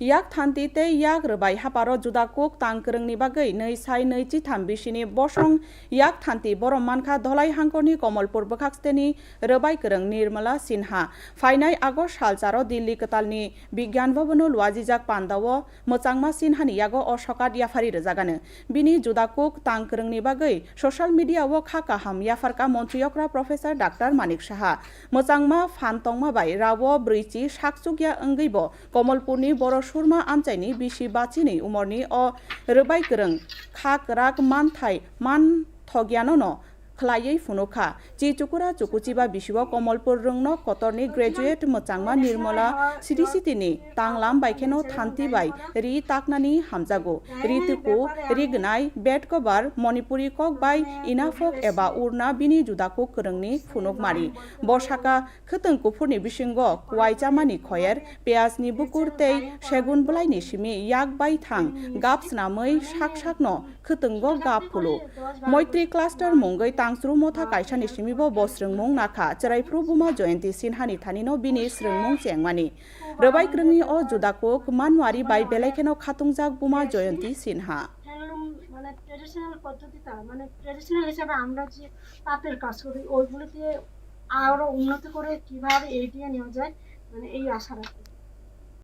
yak thanti te yak rbai haparo juda kuk tangkrengni bagai nei sai nei chi tham bisini bosong yak thanti borom mankha dholai hangkoni Kamalpur বখাকস্তেনি রবাই করং নির্মলা সিনহা ফাইনাই August সালচারো দিল্লি কতালনি বিজ্ঞান ভবন লুয়াজিজাক পান্দাও মোচাংমা সিনহানি ইয়াগো অসকাত ইয়াফারি রজাগানো বিনি জুদাকুক তাংকরংনি বাগৈ social মিডিয়াও খা কাহাম ইয়াফারকা মন্ত্রিয়করা প্রফেসর ডাক্তার মানিক সাহা মোচাংমা ফানতংমা বাই রাও ব্রৈচি সাকচুকিয়া অঙ্গৈব কমলপুরনি বড় সুরমা আমচাইনি বিসি বাচিনি উমরনি অ রবাই করং খাক রাগ মানথাই মান থগিয়ানো ন। khlayei phunokha chi chukura chukuchiba bisiwa komolpur rungno kotorni graduate mochangma nirmala cdc tini tanglam baikeno thanti bai ri taknani hamjago rituko rignai bet ko bar manipuri kok bai inafok eba urna bini judako krungni phunokmari boshaka khtung kufurni bisingo kwaichama ni খয়ের পেঁয়াজ নিবু কুরতেই সেগুন বলাই নিশিমি ইয়াক by থাং গাব স্নামৈ শাক শাক ন খতঙ্গ গাব ফুলো মৈত্রী ক্লাস্টার মঙ্গৈ তাং তাংস্রু মথা কাইসানি সিমিব বস্রংমং নাখা চেরাইফ্রু বুমা জয়ন্তী সিনহানি থানিনো বিনি স্রংমং চেংমানি রবাই ক্রংনি ও জুদাকুক মানওয়ারি বাই বেলাইখেনো খাতুংজাক বুমা জয়ন্তী সিনহা মানে ট্রেডিশনাল পদ্ধতিটা মানে ট্রেডিশনাল হিসাবে আমরা যে তাঁতের কাজ করি ওইগুলোকে আরও উন্নত করে কীভাবে এগিয়ে নেওয়া যায় মানে এই আশা রাখি